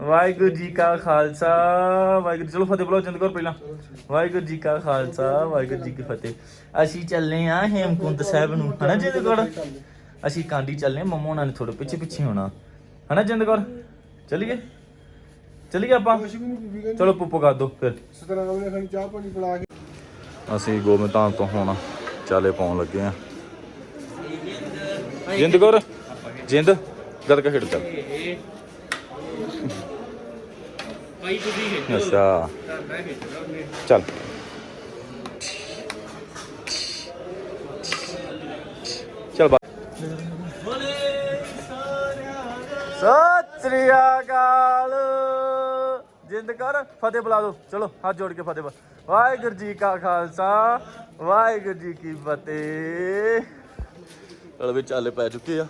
ਵਾਹਿਗੁਰੂ ਜੀ ਕਾ ਖਾਲਸਾ, ਵਾਹਿਗੁਰੂ ਚਲੋ ਫਤਿਹ ਬੁਲਾਓ, ਜਿੰਦ ਪਹਿਲਾਂ। ਵਾਹਿਗੁਰੂ ਜੀ ਕਾ ਖਾਲਸਾ, ਵਾਹਿਗੁਰੂ ਜੀ ਕੀ ਫਤਿਹ। ਅਸੀਂ ਚੱਲੇ ਆ ਹੇਮਕੁੰਟ ਸਾਹਿਬ ਨੂੰ, ਹਨਾ ਜਿੰਦ ਅਸੀਂ ਕਾਂਡੀ ਚੱਲੇ ਮੰਮਾ ਉਹਨਾਂ ਨੇ ਥੋੜੇ ਪਿੱਛੇ ਪਿੱਛੇ ਹੋਣਾ। ਹਨਾ ਜਿੰਦ ਚਲੀਏ? ਚਲੀਏ ਆਪਾਂ? ਚਲੋ ਪੁੱਪੋ ਕਰ ਦੋ ਫਿਰ। ਸਤਨਾਮ ਨੇ ਖਾਣੀ ਚਾਹ ਪਾਣੀ ਪਿਲਾ ਕੇ ਅਸੀਂ ਗੋਬਿੰਦਾਂ ਤੋਂ ਹੁਣ ਚਾਲੇ ਪਾਉਣ ਲੱਗੇ ਆ ਜਿੰਦ ਕਰ, ਜਿੰਦ ਗਦ ਖੇਡ ਚੱਲ। ਭਾਈ ਤੁਸੀਂ ਖੇਡੋ। ਅੱਛਾ। ਮੈਂ ਖੇਡਦਾ ਉਹਨੇ। ਚੱਲ। ਚੱਲ ਬਾ ਸਤਿ ਸ੍ਰੀ ਅਕਾਲ। ਜਿੰਦ ਕਰ ਫਤਿਹ ਬੁਲਾ ਦੋ। ਚਲੋ ਹੱਥ ਜੋੜ ਕੇ ਫਤਿਹ ਵਾਹਿਗੁਰੂ ਜੀ ਕਾ ਖਾਲਸਾ ਵਾਹਿਗੁਰੂ ਜੀ ਕੀ ਫਤਿਹ। ਚਲ ਵੀ ਚਾਲੇ ਪੈ ਚੁੱਕੇ ਆ।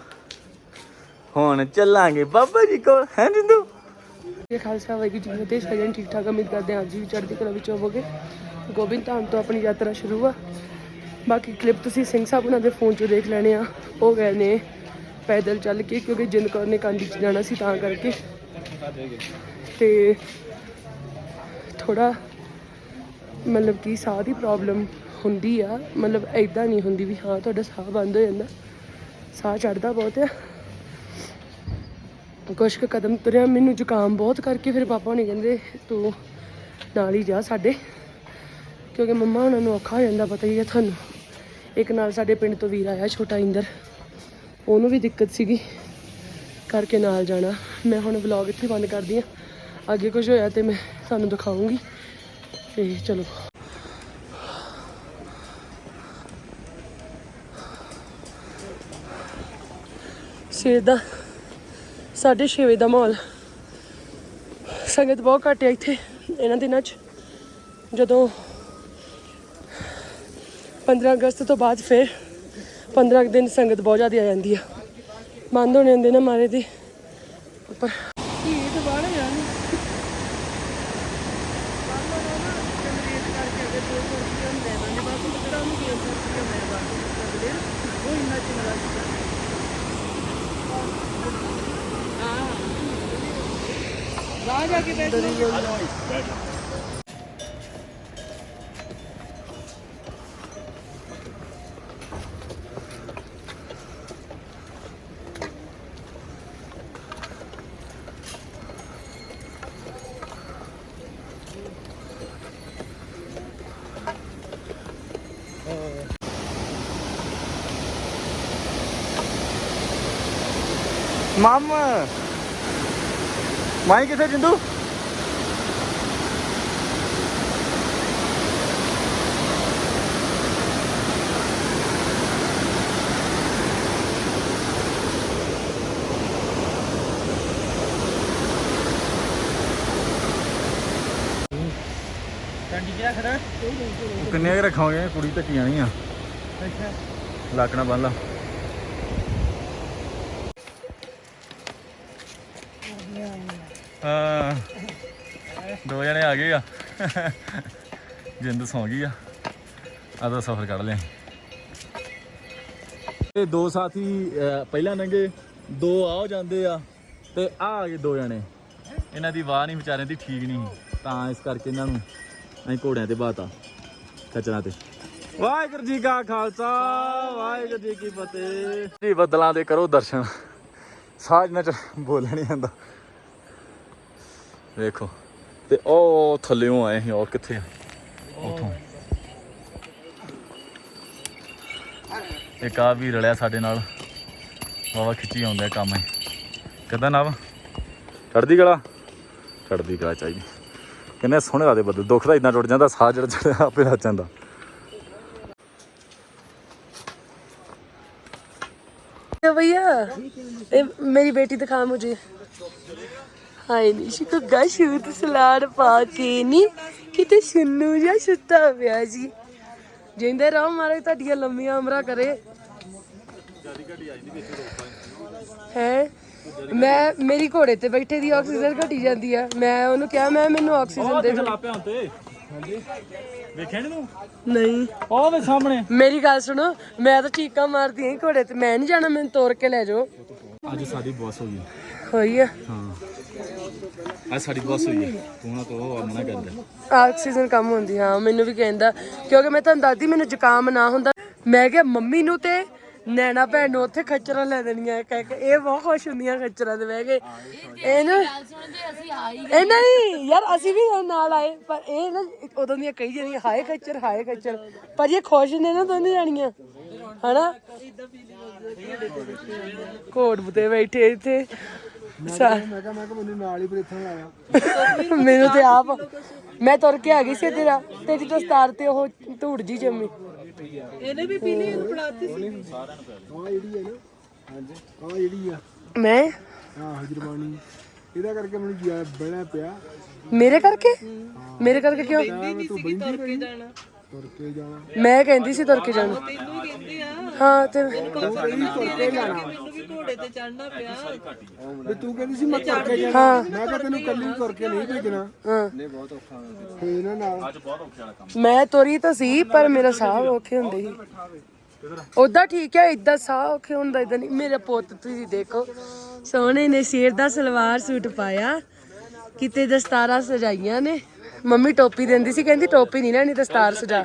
ਹੁਣ ਚੱਲਾਂਗੇ ਬਾਬਾ ਜੀ ਕੋਲ। ਹੈ ਜਿੰਦੂ? ਇਹ ਖਾਲਸਾ ਵਾਹਿਗੁਰੂ ਜੀ ਕੀ ਫਤਿਹ। ਸਜਣ ਠੀਕ ਠਾਕ ਉਮੀਦ ਕਰਦੇ ਹਾਂ ਅੱਜ ਵੀ ਚੜ੍ਹਦੀ ਕਲਾ ਵਿੱਚ ਹੋਵੋਗੇ। ਗੋਬਿੰਦ ਧਾਮ ਤੋਂ ਆਪਣੀ ਯਾਤਰਾ ਸ਼ੁਰੂ ਆ। ਬਾਕੀ ਕਲਿੱਪ ਤੁਸੀਂ ਸਿੰਘ ਸਾਹਿਬ ਉਹਨਾਂ ਦੇ ਫੋਨ 'ਚੋਂ ਦੇਖ ਲੈਣੇ ਆ। ਉਹ ਗਏ ਨੇ ਪੈਦਲ ਚੱਲ ਕੇ, ਕਿਉਂਕਿ ਜਿੰਦ ਕੌਰ ਨੇ ਕਾਂਡੀ 'ਚ ਜਾਣਾ ਸੀ ਤਾਂ ਕਰਕੇ। ਤੇ ਥੋੜਾ ਮਤਲਬ ਕਿ ਸਾਹ ਦੀ ਪ੍ਰੋਬਲਮ ਹੁੰਦੀ ਆ। ਮਤਲਬ ਐਦਾਂ ਨਹੀਂ ਹੁੰਦੀ ਵੀ ਹਾਂ ਤੁਹਾਡਾ ਸਾਹ ਬੰਦ ਹੋ ਜਾਂਦਾ। ਸਾਹ ਚੜਦਾ ਬਹੁਤ ਆ। ਕੁਛ ਕੁ ਕਦਮ ਤੁਰਿਆ, ਮੈਨੂੰ ਜ਼ੁਕਾਮ ਬਹੁਤ ਕਰਕੇ ਫਿਰ ਪਾਪਾ ਹੁਣੇ ਕਹਿੰਦੇ, ਤੂੰ ਨਾਲ ਹੀ ਜਾ ਸਾਡੇ। ਕਿਉਂਕਿ ਮੰਮਾ ਉਹਨਾਂ ਨੂੰ ਔਖਾ ਹੋ ਜਾਂਦਾ, ਪਤਾ ਹੀ ਹੈ ਤੁਹਾਨੂੰ। ਇੱਕ ਨਾਲ ਸਾਡੇ ਪਿੰਡ ਤੋਂ ਵੀਰ ਆਇਆ, ਛੋਟਾ ਇੰਦਰ। ਉਹਨੂੰ ਵੀ ਦਿੱਕਤ ਸੀਗੀ ਕਰਕੇ ਨਾਲ ਜਾਣਾ। ਮੈਂ ਹੁਣ ਵਲੌਗ ਇੱਥੇ ਬੰਦ ਕਰਦੀ ਆ ਅੱਗੇ ਕੁਝ ਹੋਇਆ ਤੇ ਮੈਂ ਤੁਹਾਨੂੰ ਦਿਖਾਉਂਗੀ। ਤੇ ਚਲੋ। ਸੇਦਾ 6:30 ਵਜੇ ਦਾ ਮਾਹੌਲ। ਸੰਗਤ ਬਹੁਤ ਘੱਟ ਘਟਿਆ ਇੱਥੇ ਇਹਨਾਂ ਦਿਨਾਂ 'ਚ। ਜਦੋਂ 15 ਅਗਸਤ ਤੋਂ ਬਾਅਦ ਫਿਰ 15 ਦਿਨ ਸੰਗਤ ਬਹੁਤ ਜ਼ਿਆਦਾ ਆ ਜਾਂਦੀ ਆ। ਬੰਦ ਹੋਣੇ ਹੁੰਦੇ ਨਾ ਮਾਰੇ ਦੀ। ਉੱਪਰ ਬਾਹਰ ਜਾ ਕੇ ਮਾਈ ਕਿੱਥੇ ਜਿੰਦੂ? ਜਿਹੜਾ ਖੜਾ ਕਿੰਨੇ ਕੁ ਰੱਖਾਂਗੇ? ਕੁੜੀ ਧੱਕੀ ਜਾਣੀ ਆ ਅੱਛਾ। ਲਾਕਣਾ ਬੰਨ ਲਾ। ਹਾਂ। ਦੋ ਜਣੇ ਆ ਗਏ ਆ। ਜਿੰਦ ਸੌਂ ਗਈ ਆ। ਆਦਾ ਸਫ਼ਰ ਕੱਢ ਲਿਆ। ਇਹ ਦੋ ਸਾਥੀ ਪਹਿਲਾਂ ਨੰਗੇ ਦੋ ਆਓ ਜਾਂਦੇ ਆ ਤੇ ਆ ਆ ਗਏ ਦੋ ਜਣੇ। ਇਹਨਾਂ ਦੀ ਵਾਹ ਨਹੀਂ ਵਿਚਾਰਿਆਂ ਦੀ ਠੀਕ ਨਹੀਂ। ਤਾਂ ਇਸ ਕਰਕੇ ਇਹਨਾਂ ਨੂੰ ਅਸੀਂ ਘੋੜਿਆਂ ਤੇ ਬਾਤਾ। ਖਚਰਾਂ ਤੇ। ਵਾਹਿਗੁਰੂ ਜੀ ਕਾ ਖਾਲਸਾ, ਵਾਹਿਗੁਰੂ ਜੀ ਕੀ ਫਤਿਹ। ਜੀ ਬੱਦਲਾਂ ਦੇ ਕਰੋ ਦਰਸ਼ਨ। ਸਾਜ ਨਾਲ ਬੋਲਣ ਨਹੀਂ ਆਂਦਾ ਵੇਖੋ। ਤੇ ਉਹ ਥੱਲੇੋਂ ਆਏ ਸੀ, ਉਹ ਕਿੱਥੇ ਆ? ਉਥੋਂ। ਇੱਕ ਆ ਵੀ ਰਲਿਆ ਸਾਡੇ ਨਾਲ। ਵਾਵਾ ਖਿੱਚੀ ਆਉਂਦਾ ਕੰਮ ਹੈ ਕਿਦਾਂ ਨਵ? ਚੜਦੀ ਗਲਾ ਚੜਦੀ ਗਲਾ ਚਾਹੀਦੀ। ਕਿੰਨੇ ਸੋਹਣੇ ਲੱਗਦੇ ਬੱਦਲ ਦੁੱਖ ਦਾ ਇਦਾਂ ਟੁੱਟ ਜਾਂਦਾ ਸਾਹ ਜੜ ਜੜ ਆਪੇ ਲੱਗ ਜਾਂਦਾ है भैया ए, मेरी बेटी दिखा मुझे ਹਾਏ ਨੀ ਸ਼ਿਕਗਾ ਸ਼ੂਤ ਸਲਾੜ ਪਾ ਕੇ ਨੀ ਕਿਤੇ ਸੁੰਨੂ ਜਾਂ ਸੁੱਤਾ ਪਿਆ ਜੀ ਜਿੰਦੇ ਰਹੋ ਮਾਰੇ ਤੁਹਾਡੀਆਂ ਲੰਮੀਆਂ ਉਮਰਾਂ ਕਰੇ ਹੈ? ਮੈਂ ਮੇਰੀ ਘੋੜੇ ਤੇ ਬੈਠੇ ਦੀ ਆਕਸੀਜਨ ਘਟੀ ਜਾਂਦੀ ਆ। ਮੈਂ ਉਹਨੂੰ ਕਿਹਾ ਮੈਂ ਮੈਨੂੰ ਆਕਸੀਜਨ ਦੇ ਦਿਓ। ਲਾਪਿਆਂ ਤੇ। ਵੇਖਿਆ ਨੀ ਤੂੰ? ਨਹੀਂ। ਉਹ ਵੇ ਸਾਹਮਣੇ। ਮੇਰੀ ਗੱਲ ਸੁਣੋ ਮੈਂ ਤਾਂ ਚੀਕਾਂ ਮਾਰਦੀ ਆਂ ਘੋੜੇ ਤੇ। ਮੈਂ ਨਹੀਂ ਜਾਣਾ ਮੈਨੂੰ ਤੋਰ ਕੇ ਲੈ ਜਾਓ। ਅੱਜ ਸਾਡੀ ਬੌਸ ਹੋਈ ਹੋਈ ਆ? ਹਾਂ। ਆ ਸਾਡੀ ਬੱਸ ਹੋਈ ਹੈ ਤੂੰ ਨਾ ਤੋ ਮਨਾ ਕਰਦਾ। ਆਕਸੀਜਨ ਕਮ ਹੁੰਦੀ ਹਾਂ ਮੈਨੂੰ ਵੀ ਕਹਿੰਦਾ ਕਿਉਂਕਿ ਮੈਂ ਤੁਹਾਨੂੰ ਦੱਸਦੀ ਮੈਨੂੰ ਜ਼ੁਕਾਮ ਨਾ ਹੁੰਦਾ। ਮੈਂ ਕਿਹਾ ਮੰਮੀ ਨੂੰ ਤੇ ਨੈਣਾ ਭੈਣ ਨੂੰ ਉੱਥੇ ਖੱਚਰਾਂ ਲੈ ਦੇਣੀਆਂ ਕਹਿ ਕੇ ਇਹ ਬਹੁਤ ਖੁਸ਼ ਹੁੰਦੀਆਂ ਖੱਚਰਾਂ ਦੇ ਬਹਿ ਕੇ। ਇਹ ਨਾ ਇਹ ਨਹੀਂ ਯਾਰ ਅਸੀਂ ਵੀ ਨਾਲ ਆਏ ਪਰ ਇਹ ਨਾ ਉਦੋਂ ਦੀਆਂ ਕਹੀ ਜਾਂਦੀਆਂ ਹਾਏ ਖੱਚਰ ਹਾਏ ਖੱਚਰ। ਪਰ ਇਹ ਖੁਸ਼ ਨੇ ਨਾ ਦੋਨੇ ਜਾਣੀਆਂ ਹਨਾ? ਕੋਟ ਬੁੱਤੇ ਬੈਠੇ ਇੱਥੇ। ਸਾ- ਮੈਂ ਕਿਹਾ ਮੈਂ ਕਿਹਾ ਮੈਨੂੰ ਨਾਲ ਹੀ ਬਰੇਥਣ ਲਾਇਆ ਮੈਨੂੰ ਤੇ ਆਪ ਮੈਂ ਤੁਰ ਕੇ ਆ ਗਈ ਸੀ ਤੇਰਾ ਤੇਰੀ ਦਸਤਾਰ ਤੇ ਉਹ ਧੂੜ ਜੀ ਜੰਮੀ। ਆ ਜਿਹੜੀ ਹੈ ਨਾ ਹਾਂਜੀ ਆ ਜਿਹੜੀ ਆ ਮੈਂ? ਆਹ ਜਰਮਾਨੀ ਇਹਦਾ ਕਰਕੇ ਮੈਨੂੰ ਜਿਆ ਬਹਿਣਾ ਪਿਆ। ਮੇਰੇ ਕਰਕੇ? ਮੇਰੇ ਕਰਕੇ ਕਿਉਂ? ਮੈਂ ਤੂੰ ਬੰਦੀ ਰਹੀ ਤੁਰ ਕੇ ਜਾਣਾ। ਮੈਂ ਕਹਿੰਦੀ ਸੀ ਤੁਰ ਕੇ ਜਾਣਾ। ਹਾਂ ਕਹਿੰਦੀ ਤੁਰ ਮੈਨੂੰ ਵੀ ਘੋੜੇ ਤੇ ਚੜਨਾ ਪਿਆ। ਵੀ ਤੂੰ ਕਹਿੰਦੀ ਸੀ ਮੈਂ ਤੁਰ ਕੇ ਜਾਣਾ ਹਾਂ। ਮੈਂ ਕਿਹਾ ਤੈਨੂੰ ਕੱਲੀ ਤੁਰ ਕੇ ਨਹੀਂ ਭੇਜਣਾ। ਹਾਂ। ਨੇ ਬਹੁਤ ਔਖਾ ਫੇ ਇਹਨਾਂ ਨਾਲ ਮੈਂ ਤੁਰੀ ਤਾਂ ਸੀ ਪਰ ਮੇਰਾ ਸਾਹ ਔਖੇ ਹੁੰਦੇ ਸੀ। ਉਦਾਂ ਠੀਕ ਹੈ ਇਦਾਂ ਸਾਹ ਔਖੇ ਹੁੰਦਾ ਇਦਾਂ ਨਹੀਂ। ਮੇਰਾ ਪੁੱਤ ਤੁਸੀਂ ਦੇਖੋ ਸੋਹਣੇ ਨੇ ਸ਼ੇਰ ਦਾ ਸਲਵਾਰ ਸੂਟ ਪਾਇਆ। ਕਿਤੇ ਦਸਤਾਰਾਂ ਸਜਾਈਆਂ ਨੇ। ਮੰਮੀ ਟੋਪੀ ਦਿੰਦੀ ਸੀ ਕਹਿੰਦੀ ਟੋਪੀ ਨਹੀਂ ਲੈਣੀ ਦਸਤਾਰ ਸਜਾ।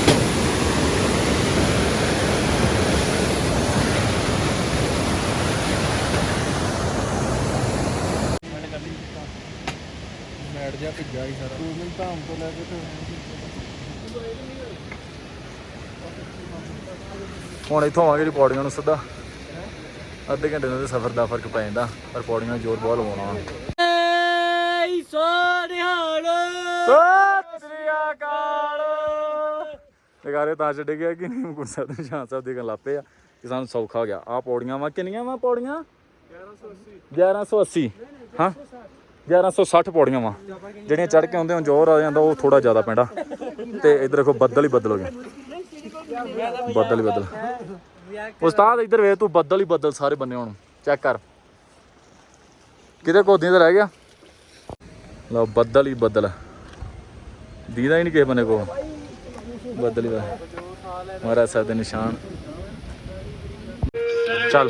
ਜਾ ਭਿੱਜਾ ਹੀ ਸਾਰਾ। ਤੂੰ ਮੈਨੂੰ ਧਾਮ ਤੋਂ ਲੈ ਕੇ ਤੇ ਹੁਣ ਇੱਥੋਂ ਆਵਾਂਗੇ ਜੀ ਪੌੜੀਆਂ ਨੂੰ ਸਿੱਧਾ। ਅੱਧੇ ਘੰਟੇ ਦਾ ਸਫ਼ਰ ਦਾ ਫ਼ਰਕ ਪੈ ਜਾਂਦਾ ਪਰ ਪੌੜੀਆਂ ਨੂੰ ਜ਼ੋਰ ਬਹੁਤ ਲਵਾਉਣਾ। ਸਤਿ ਸ੍ਰੀ ਅਕਾਲ। ਲਗਾਰੇ ਤਾਂ ਛੱਡ ਗਿਆ ਕਿ ਨਹੀਂ? ਮੁਕੁਰ ਸਾਹਿਬ ਦੇ ਨਿਸ਼ਾਨ ਸਾਹਿਬ ਦੀ ਗੱਲ ਆਪੇ ਆ। ਕਿ ਸਾਨੂੰ ਸੌਖਾ ਹੋ ਗਿਆ। ਆ ਪੌੜੀਆਂ ਵਾ ਕਿੰਨੀਆਂ ਵਾ ਪੌੜੀਆਂ? 1180 1180 ਹਾਂ? 1160 ਪੌੜੀਆਂ ਵਾ। ਜਿਹੜੀਆਂ ਚੜ ਕੇ ਆਉਂਦੇ ਹਾਂ ਜ਼ੋਰ ਆ ਜਾਂਦਾ, ਉਹ ਥੋੜਾ ਜ਼ਿਆਦਾ ਪੈਂਦਾ। ਤੇ ਇਧਰ ਦੇਖੋ, ਬੱਦਲ ਹੀ ਬੱਦਲ ਹੋ ਗਏ। ਬੱਦਲ ਹੀ ਬੱਦਲ। ਉਸਤਾਦ, ਇੱਧਰ ਵੇਖ ਤੂੰ, ਬੱਦਲ ਹੀ ਬੱਦਲ ਸਾਰੇ ਬੰਨੇ ਹੁਣ। ਚੈੱਕ ਕਰ। ਕਿਤੇ ਕੋਦੀਆਂ ਤੇ ਰਹਿ ਗਿਆ? ਲਓ, ਬੱਦਲ ਹੀ ਬੱਦਲ। ਦੀਦਾ ਹੀ ਨਹੀਂ ਕਿਸੇ ਬੰਨੇ ਕੋ ਬੱਦਲ ਹੀ ਬੱਦਲ। ਮਹਾਰਾਜ ਸਾਹਿਬ ਦੇ ਨਿਸ਼ਾਨ। ਚੱਲ।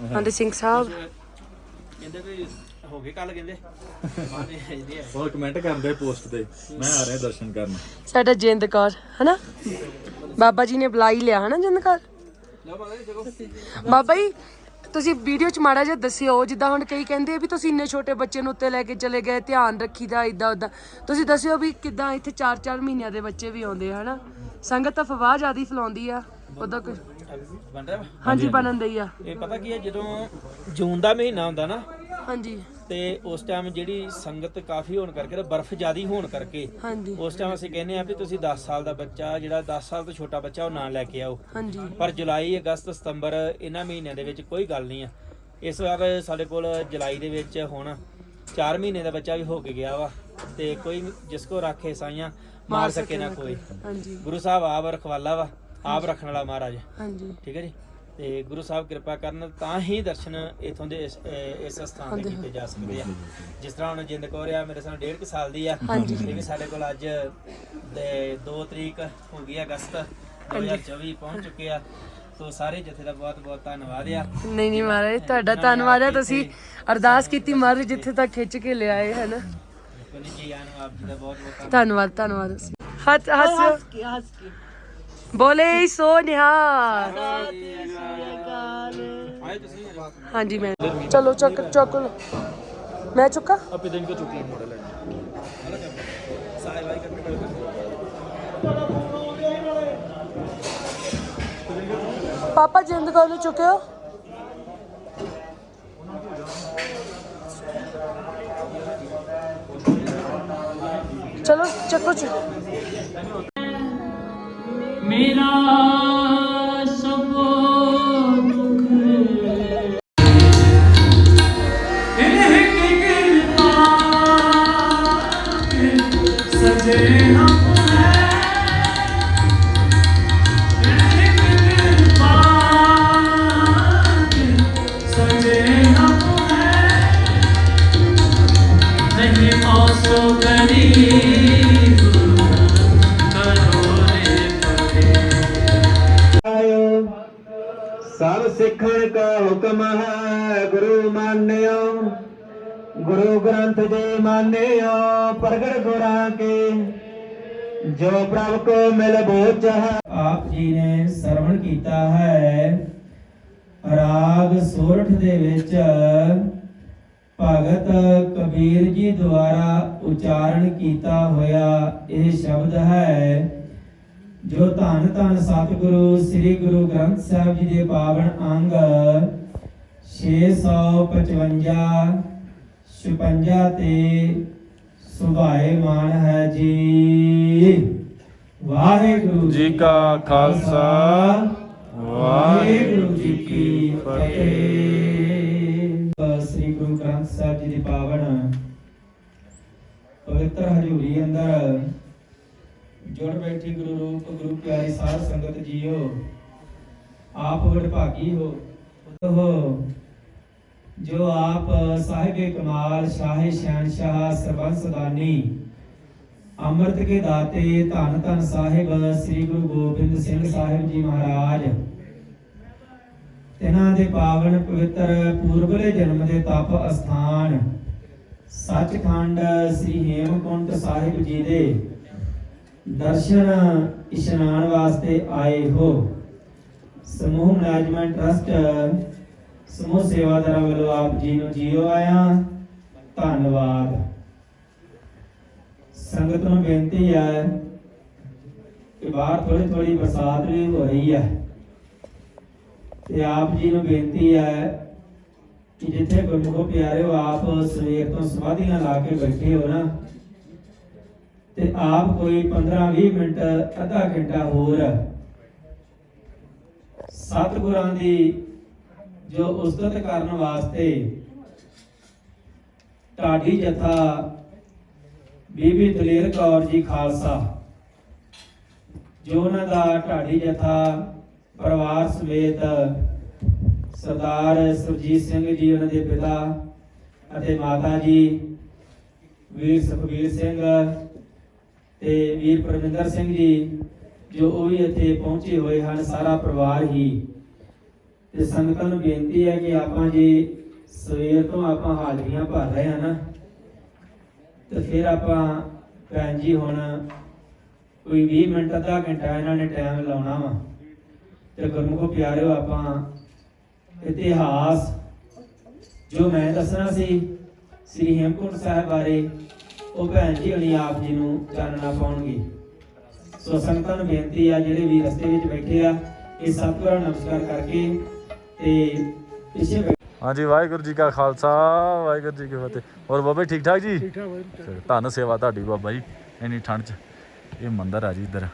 ਹਾਂਜੀ ਸਿੰਘ ਸਾਹਿਬ। ਕਹਿੰਦੇ ਕੋਈ ਹੋ ਗਏ ਕੱਲ ਕਹਿੰਦੇ। ਉਹ ਕਮੈਂਟ ਕਰਦੇ ਪੋਸਟ ਤੇ। ਮੈਂ ਆ ਰਿਹਾ ਦਰਸ਼ਨ ਕਰਨ। ਸਾਡਾ ਜਿੰਦ ਕੌਰ ਹਨਾ? ਬਾਬਾ ਜੀ ਨੇ ਬੁਲਾ ਹੀ ਲਿਆ ਹਨਾ ਜਿੰਦ ਕੌਰ? ਲਓ ਬਾਬਾ ਜੀ ਤੁਸੀਂ ਵੀਡੀਓ ਚ ਮਾੜਾ ਜਿਹਾ ਦੱਸਿਓ ਜਿੱਦਾਂ ਹੁਣ ਕਈ ਕਹਿੰਦੇ ਆ ਵੀ ਤੁਸੀਂ ਇੰਨੇ ਛੋਟੇ ਬੱਚੇ ਨੂੰ ਉੱਤੇ ਲੈ ਕੇ ਚਲੇ ਗਏ ਧਿਆਨ ਰੱਖੀਦਾ ਇਦਾਂ ਉਦਾਂ ਤੁਸੀਂ ਦੱਸਿਓ ਵੀ ਕਿੱਦਾਂ ਇੱਥੇ 4-4 ਮਹੀਨਿਆਂ ਦੇ ਬੱਚੇ ਵੀ ਆਉਂਦੇ ਆ ਹਨਾ? ਸੰਗਤ ਅਫਵਾਹ ਜ਼ਿਆਦੀ ਫੈਲਾਉਂਦੀ ਆ ਉਹਦਾ ਕੋਈ ਬਣ ਰਿਹਾ ਵਾ? ਹਾਂਜੀ ਬਣਨ ਦਈ ਆ। ਇਹ ਪਤਾ ਕੀ ਹੈ ਜਦੋਂ ਜੂਨ ਦਾ ਮਹੀਨਾ ਹੁੰਦਾ ਨਾ ਹਾਂਜੀ। ਤੇ ਉਸ ਟਾਈਮ ਜਿਹੜੀ ਸੰਗਤ ਕਾਫੀ ਹੋਣ ਕਰਕੇ ਤੇ ਬਰਫ਼ ਜ਼ਿਆਦੀ ਹੋਣ ਕਰਕੇ ਹਾਂਜੀ। ਉਸ ਟਾਈਮ ਅਸੀਂ ਕਹਿੰਦੇ ਆ ਵੀ ਤੁਸੀਂ 10 ਸਾਲ ਦਾ ਬੱਚਾ ਜਿਹੜਾ 10 ਸਾਲ ਤੋਂ ਛੋਟਾ ਬੱਚਾ ਉਹ ਨਾ ਲੈ ਕੇ ਆਓ। ਹਾਂਜੀ। ਪਰ ਜੁਲਾਈ ਅਗਸਤ ਸਤੰਬਰ ਇਹਨਾਂ ਮਹੀਨਿਆਂ ਦੇ ਵਿੱਚ ਕੋਈ ਗੱਲ ਨਹੀਂ ਆ। ਇਸ ਵਾਰ ਸਾਡੇ ਕੋਲ ਜੁਲਾਈ ਦੇ ਵਿੱਚ ਹੁਣ 4 ਮਹੀਨੇ ਦਾ ਬੱਚਾ ਵੀ ਹੋ ਕੇ ਗਿਆ ਵਾ ਤੇ ਕੋਈ ਜਿਸ ਕੋ ਰਾਖੇ ਸਾਈਆਂ ਮਾਰ ਸਕੇ ਨਾ ਕੋਈ। ਹਾਂਜੀ। ਗੁਰੂ ਸਾਹਿਬ ਆਪ ਰਖਵਾਲਾ ਵਾ। ਆਪ ਰੱਖਣ ਵਾਲਾ ਮਹਾਰਾਜ। ਹਾਂਜੀ। ਠੀਕ ਹੈ ਜੀ? ਤੇ ਗੁਰੂ ਸਾਹਿਬ ਕਿਰਪਾ ਕਰਨ ਤਾਂ ਹੀ ਦਰਸ਼ਨ ਇਥੋਂ ਦੇ ਇਸ ਸਥਾਨ ਤੇ ਕੀਤੇ ਜਾ ਸਕਦੇ ਆ। ਜਿਸ ਤਰ੍ਹਾਂ ਹੁਣ ਜਿੰਦ ਕੌਰ ਆ ਮੇਰੇ ਸਾਹਮਣੇ 1.5 ਸਾਲ ਦੀ ਆ। ਇਹ ਵੀ ਸਾਡੇ ਕੋਲ ਅੱਜ ਦੇ 2 ਤਰੀਕ ਹੋ ਗਈ ਅਗਸਤ 2024 ਪਹੁੰਚ ਚੁੱਕੇ ਆ। ਸੋ ਸਾਰੇ ਜਥੇ ਦਾ ਬਹੁਤ ਬਹੁਤ ਧੰਨਵਾਦ ਆ। ਨਹੀਂ ਨਹੀਂ ਮਹਾਰਾਜ ਤੁਹਾਡਾ ਧੰਨਵਾਦ ਹੈ ਤੁਸੀਂ ਅਰਦਾਸ ਕੀਤੀ ਮਹਾਰਾਜ ਜਿੱਥੇ ਤੱਕ ਖਿੱਚ ਕੇ ਲਿਆਏ ਹੈ ਨਾ? ਕੁਨੀ ਜੀ ਆਨ ਆਪ ਜੀ ਦਾ ਬਹੁਤ ਬਹੁਤ ਧੰਨਵਾਦ। ਧੰਨਵਾਦ ਹੱਸ ਹੱਸ ਕੇ ਹੱਸ ਕੇ। ਬੋਲੇ ਸੋ ਨਿਹਾਲ ਆਏ ਤੁਸੀਂ ਹਾਂਜੀ ਮੈਂ ਚਲੋ ਚੱਕ ਚੱਕ ਲਓ। ਚੁੱਕਾ? ਦਿਨ ਕੋ ਚੁੱਕੀ ਮੋੜਲ ਹੈ ਸਾਈ ਬਾਈ ਕਰਕੇ ਪਾਪਾ ਜਿੰਦ ਕੋ ਨੂੰ ਚੁੱਕਿਓ। ਚਲੋ ਚੱਕੋ ਚ ਮੇਰਾ ਸਭ ਕਾ ਹੁਕਮ ਹੈ, ਗੁਰੂ ਮਾਨਿਓ। ਗੁਰੂ ਗ੍ਰੰਥ ਜੀ ਮਾਨਿਓ, ਪ੍ਰਗਟ ਗੁਰਾਂ ਕੇ। ਜੋ ਪ੍ਰਭ ਕੋ ਮਿਲ ਬੋਚ ਹੈ। ਆਪ ਜੀ ਨੇ ਸਰਵਣ ਕੀਤਾ ਹੈ। ਰਾਗ ਸੋਰਠ ਦੇ ਵਿੱਚ ਭਗਤ ਕਬੀਰ ਜੀ ਦੁਆਰਾ ਉਚਾਰਨ ਕੀਤਾ ਹੋਇਆ ਇਹ ਸ਼ਬਦ ਹੈ। ਜੋ ਧੰਨ ਧੰਨ ਸਤਿਗੁਰੂ ਸ੍ਰੀ ਗੁਰੂ ਗ੍ਰੰਥ ਸਾਹਿਬ ਜੀ ਦੇ ਪਾਵਨ ਅੰਗ 655 56 ਤੇ ਸੁਭਾਏ ਮਾਨ ਹੈ ਜੀ। ਵਾਹਿਗੁਰੂ ਜੀ ਕਾ ਖਾਲਸਾ। ਵਾਹਿਗੁਰੂ ਜੀ ਕੀ ਫਤਿਹ। ਸ੍ਰੀ ਗੁਰੂ ਗ੍ਰੰਥ ਸਾਹਿਬ ਜੀ ਦੀ ਪਾਵਨ ਪਵਿੱਤਰ ਹਜ਼ੂਰੀ ਅੰਦਰ ਜੁੜ ਬੈਠੀ ਗੁਰੂ ਰੂਪ, ਗੁਰੂ ਪਿਆਰੀ ਸਾਧ ਸੰਗਤ ਜੀਓ। ਆਪ ਵਡਭਾਗੀ ਹੋ ਹੋ। ਜੋ ਆਪ ਸਾਹਿਬੇ ਕਮਾਲ, ਸ਼ਾਹੇ ਸ਼ਹਿਨशाह ਸਰਬੰਸ ਦਾਨੀ। ਅੰਮ੍ਰਿਤ ਕੇ ਦਾਤੇ, ਧੰਨ ਧੰਨ ਸਾਹਿਬ, ਸ੍ਰੀ ਗੁਰੂ ਗੋਬਿੰਦ ਸਿੰਘ ਸਾਹਿਬ ਜੀ ਮਹਾਰਾਜ। ਤਿਨਾਂ ਦੇ ਪਾਵਨ ਪਵਿੱਤਰ ਪੂਰਬਲੇ ਜਨਮ ਦੇ ਤਪ ਅਸਥਾਨ। ਸੱਚਖੰਡ ਸ੍ਰੀ ਹੇਮਕੁੰਟ ਸਾਹਿਬ ਜੀ ਦੇ। ਦਰਸ਼ਨ ਇਸ਼ਨਾਨ ਵਾਸਤੇ ਆਏ ਹੋ। ਸਮੂਹ ਮੈਨੇਜਮੈਂਟ ਟਰਸਟ, ਸਮੂਹ ਸੇਵਾਦਾਰਾਂ ਵੱਲੋਂ ਆਪ ਜੀ ਨੂੰ ਜੀਓ ਆਇਆ। ਧੰਨਵਾਦ। ਸੰਗਤ ਨੂੰ ਬੇਨਤੀ ਹੈ ਕਿ ਬਾਹਰ ਥੋੜੀ ਥੋੜੀ ਬਰਸਾਤ ਵੀ ਹੋ ਰਹੀ ਹੈ। ਤੇ ਆਪ ਜੀ ਨੂੰ ਬੇਨਤੀ ਹੈ ਕਿ ਜਿੱਥੇ ਗੁਰਮੁਖੋ ਹੋ ਆਪ ਸਵੇਰ ਤੋਂ ਸਮਾਧੀਆਂ ਲਾ ਕੇ ਬੈਠੇ ਹੋ ਨਾ ਤੇ ਆਪ ਕੋਈ 15-20 ਮਿੰਟ, ਅੱਧਾ ਘੰਟਾ ਹੋਰ। ਸਤਿਗੁਰਾਂ ਦੀ ਜੋ ਉਸਤਤ ਕਰਨ ਵਾਸਤੇ ਢਾਡੀ ਜਥਾ ਬੀਬੀ ਦਲੇਰ ਕੌਰ ਜੀ ਖਾਲਸਾ, ਜੋ ਉਹਨਾਂ ਦਾ ਢਾਡੀ ਜਥਾ ਪਰਿਵਾਰ ਸਮੇਤ ਸਰਦਾਰ ਸੁਰਜੀਤ ਸਿੰਘ ਜੀ, ਉਹਨਾਂ ਦੇ ਪਿਤਾ ਅਤੇ ਮਾਤਾ ਜੀ, ਵੀਰ ਸੁਖਬੀਰ ਸਿੰਘ ਤੇ ਵੀਰ ਪਰਮਿੰਦਰ ਸਿੰਘ ਜੀ, ਜੋ ਉਹ ਵੀ ਇੱਥੇ ਪਹੁੰਚੇ ਹੋਏ ਹਨ, ਸਾਰਾ ਪਰਿਵਾਰ ਹੀ। ਤੇ ਸੰਗਤਾਂ ਨੂੰ ਬੇਨਤੀ ਹੈ ਕਿ ਆਪਾਂ ਜੀ ਸਵੇਰ ਤੋਂ ਆਪਾਂ ਹਾਜ਼ਰੀਆਂ ਭਰ ਰਹੇ ਹਾਂ ਨਾ, ਤੇ ਫਿਰ ਆਪਾਂ ਭੈਣ ਜੀ ਹੁਣ ਕੋਈ 20 ਮਿੰਟ, ਅੱਧਾ ਘੰਟਾ ਇਹਨਾਂ ਨੇ ਟਾਈਮ ਲਾਉਣਾ ਵਾ। ਤੇ ਗੁਰਮੁਖੋ ਪਿਆਰਿਓ, ਆਪਾਂ ਇਤਿਹਾਸ ਜੋ ਮੈਂ ਦੱਸਣਾ ਸੀ, ਸ੍ਰੀ ਹੇਮਕੁੰਟ ਸਾਹਿਬ ਬਾਰੇ ਉਹ ਭੈਣ ਜੀ ਹਣੀ ਆਪ ਜੀ ਨੂੰ ਚਾਨਣਾ ਪਾਉਣਗੇ। ਸੋ ਸੰਗਤਾਂ ਨੂੰ ਬੇਨਤੀ ਆ ਜਿਹੜੇ ਵੀ ਰਸਤੇ ਵਿੱਚ ਬੈਠੇ ਆ ਇਹ ਸਤਿਗੁਰਾਂ ਨਮਸਕਾਰ ਕਰਕੇ ਤੇ ਪਿੱਛੇ ਹਾਂਜੀ ਵਾਹਿਗੁਰੂ ਜੀ ਕਾ ਖਾਲਸਾ ਵਾਹਿਗੁਰੂ ਜੀ ਕੀ ਫਤਿਹ। ਹੋਰ ਬਾਬਾ ਜੀ? ਠੀਕ ਠਾਕ ਜੀ ਠੀਕ ਠਾਕ ਧੰਨ ਸੇਵਾ ਤੁਹਾਡੀ ਬਾਬਾ ਜੀ। ਇੰਨੀ ਠੰਡ 'ਚ ਇਹ ਮੰਦਿਰ ਆ ਜੀ ਇੱਧਰ।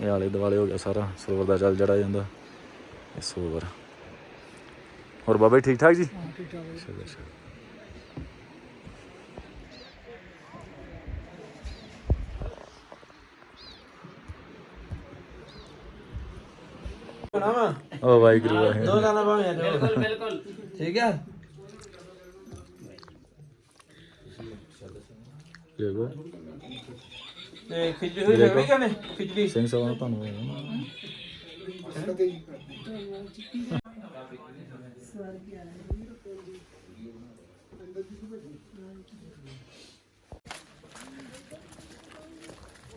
ਇਹ ਆਲੇ ਦੁਆਲੇ ਹੋ ਗਿਆ ਸਾਰਾ ਸਰੋਵਰ ਦਾ ਚੱਲ ਜੜਾ ਜਾਂਦਾ। ਇਹ ਸਰੋਵਰ ਹੋਰ ਬਾਬਾ ਜੀ? ਠੀਕ ਠਾਕ ਜੀ। ਠੀਕ ਠਾਕ ਓ ਵਾਹਿਗੁਰੂ ਵਾਹਿਗੁਰੂ। ਦੋ ਗਾਣਾ ਭਾਵੇਂ ਬਿਲਕੁਲ ਬਿਲਕੁਲ। ਠੀਕ ਆ? ਦੇਖੋ। ਤੇ ਖਿਚੜੀ ਹੋਈ ਲੱਗਣੀ ਕਿ ਨਹੀਂ ਖਿਚੜੀ ਸਿੰਘ ਸਾਹਿਬ ਨੂੰ ਤੁਹਾਨੂੰ।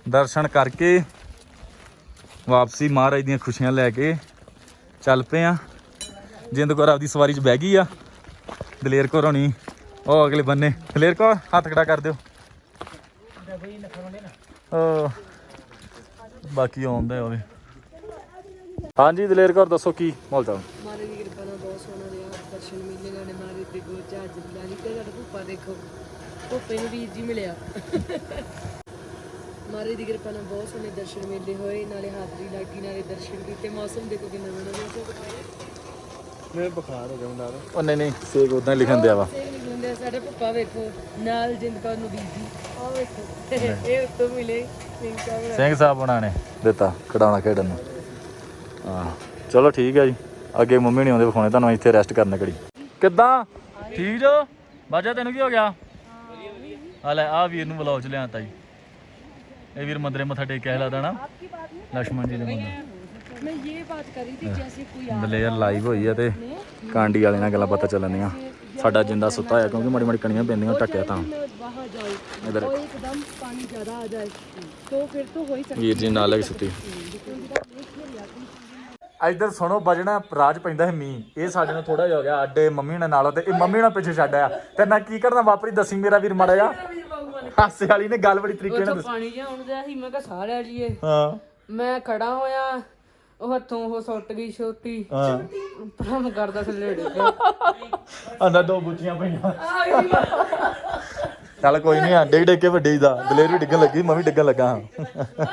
ਦਰਸ਼ਨ ਕਰਕੇ ਵਾਪਸੀ ਮਹਾਰਾਜ ਦੀਆਂ ਖੁਸ਼ੀਆਂ ਲੈ ਕੇ ਚੱਲ ਪਏ ਆ। ਜਿੰਦ ਕੌਰ ਆਪਦੀ ਸਵਾਰੀ 'ਚ ਬਹਿ ਗਈ ਆ। ਦਲੇਰ ਕੌਰ ਹੋਣੀ ਉਹ ਅਗਲੇ ਬੰਨੇ। ਦਲੇਰ ਕੌਰ ਹੱਥ ਖੜਾ ਕਰ ਦਿਓ। ਉਹ ਬਾਕੀ ਆਉਂਦਾ ਹੋਵੇ ਹਾਂਜੀ ਦਲੇਰ ਕੌਰ ਦੱਸੋ ਕੀ ਮੋਲ ਚਾਲ ਮਾਰੇ ਦੀ ਕਿਰਪਾ ਨਾਲ ਬਹੁਤ ਸੋਹਣਾ ਰਿਹਾ ਦਰਸ਼ਨ ਮੇਲੇ ਨਾਲੇ ਮਾਰੇ ਦੇ ਗੋ ਜਹਾਜ਼ ਲਾਣੀ ਤੇ ਸਾਡਾ ਭੁੱਪਾ ਦੇਖੋ। ਭੁੱਪੇ ਨੂੰ ਵੀਰ ਜੀ ਮਿਲਿਆ। ਮਾਰੇ ਦੀ ਕਿਰਪਾ ਨਾਲ ਬਹੁਤ ਸੋਹਣੇ ਦਰਸ਼ਨ ਮੇਲੇ ਹੋਏ ਨਾਲੇ ਹਾਜ਼ਰੀ ਲੱਗੀ ਨਾਲੇ ਦਰਸ਼ਨ ਕੀਤੇ। ਮੌਸਮ ਦੇਖੋ ਕਿੰਨਾ ਸੋਹਣਾ ਮੌਸਮ ਮੈਂ ਬੁਖਾਰ ਹੋ ਗਿਆ ਉਹ ਨਹੀਂ ਨਹੀਂ ਸੇਕ ਉਦਾਂ ਹੀ ਲਿਖਣ ਦਿਆ ਵਾ। ਸੇ ਨਿਕਲਦੇ ਆ ਸਾਡੇ ਭੁੱਪਾ ਵੇਖੋ। ਨਾਲ ਜਿੰਦਕੌਰ ਨੂੰ ਵੀਰ ਜੀ। ਆਹ ਵੇਖੋ। ਇਹ ਉੱਤੋਂ ਮਿਲੇ ਸਿੰਘ ਸਾਹਿਬ ਸਿੰਘ ਸਾਹਿਬ ਉਹਨਾਂ ਨੇ ਦਿੱਤਾ ਖਿਡੌਣਾ ਖੇਡਣ ਨੂੰ। ਹਾਂ ਚਲੋ ਠੀਕ ਹੈ ਜੀ। ਅੱਗੇ ਮੰਮੀ ਨਹੀਂ ਆਉਂਦੇ ਵਿਖਾਉਣੇ ਤੁਹਾਨੂੰ ਇੱਥੇ ਰੈਸਟ ਕਰਨ ਘੜੀ। ਕਿੱਦਾਂ? ਠੀਕ ਜੋ? ਬਾਜਾ ਤੈਨੂੰ ਕੀ ਹੋ ਗਿਆ? ਆ ਲੈ ਆ ਵੀਰ ਨੂੰ ਬਲੌਗ ਚ ਲਿਆਂਤਾ ਜੀ ਇਹ ਵੀਰ ਮੰਦਰੇ ਮੱਥਾ ਟੇਕ ਕੇ ਆਇਆ ਨਾ। ਲక్ష్మణ ਜੀ ਦੇ ਮੰਦਰ। ਮੈਂ ਇਹ ਬਾਤ ਕਰੀ ਤੀ ਜੈਸੇ ਕੋਈ ਆ ਬੱਲੇ ਯਾਰ ਲਾਈਵ ਹੋਈ ਆ ਤੇ ਕਾਂਡੀ ਵਾਲੇ ਨਾਲ ਗੱਲਾਂ ਪਤਾ ਚੱਲਣ ਸਾਡਾ ਜਿੰਦਾ ਸੁੱਤਾ ਹੋਇਆ ਕਿਉਂਕਿ ਮਾੜੀ ਮਾੜੀ ਕਣੀਆਂ ਪੈਂਦੀਆਂ ਟੱਕਿਆ ਤਾਂ। ਇਧਰ। ਇੱਕਦਮ ਪਾਣੀ ਜ਼ਿਆਦਾ ਆ ਜਾਏ। ਤੋ ਫਿਰ ਤੋਂ ਹੋਈ ਸਕਦੀ ਵੀਰ ਜੀ ਨਾਲ ਲੱਗ ਸੁੱਤੀ। ਇੱਧਰ ਸੁਣੋ ਬਜਣਾ ਰਾਜ ਪੈਂਦਾ ਹੈ ਮੀਂਹ। ਇਹ ਸਾਡੇ ਨਾਲ ਥੋੜਾ ਜਿਹਾ ਹੋ ਗਿਆ ਅੱਡੇ ਮੰਮੀ ਨਾਲ ਨਾਲੋਂ। ਤੇ ਇਹ ਮੰਮੀ ਨਾਲ ਪਿੱਛੇ ਛੱਡ ਆਇਆ। ਤੇ ਨਾ ਕੀ ਕਰਨਾ ਵਾਪਰੀ ਦੱਸੀ ਮੇਰਾ ਵੀਰ ਮੜਾ ਜਾ ਹਾਸੇ ਵਾਲੀ ਨੇ ਗੱਲ ਬੜੀ ਤਰੀਕੇ ਨਾਲ ਦੱਸੀ ਪਾਣੀ ਜਿਹਾ ਆਉਂਦਾ ਸੀ ਮੈਂ ਕਿਹਾ ਸਾਹ ਲੈ ਲਈਏ। ਹਾਂ। ਮੈਂ ਖੜਾ ਹੋਇਆ ਉਹ ਹੱਥੋਂ ਉਹ ਸੁੱਟ ਗਈ ਛੋਟੀ। ਹਾਂ। ਭਰਮ ਕਰਦਾ ਥੱਲੇ ਡੇ ਪਿਆ ਅੰਦਰ ਦੋ ਬੁੱਚੀਆਂ ਪਈਆਂ। ਚੱਲ ਕੋਈ ਨਹੀਂ ਡਿੱਗ ਡਿੱਗ ਕੇ ਵੱਡੇ ਦਾ। ਦਲੇਰ ਵੀ ਡਿੱਗਣ ਲੱਗੀ ਮੈਂ ਵੀ ਡਿੱਗਣ ਲੱਗਾ ਹਾਂ।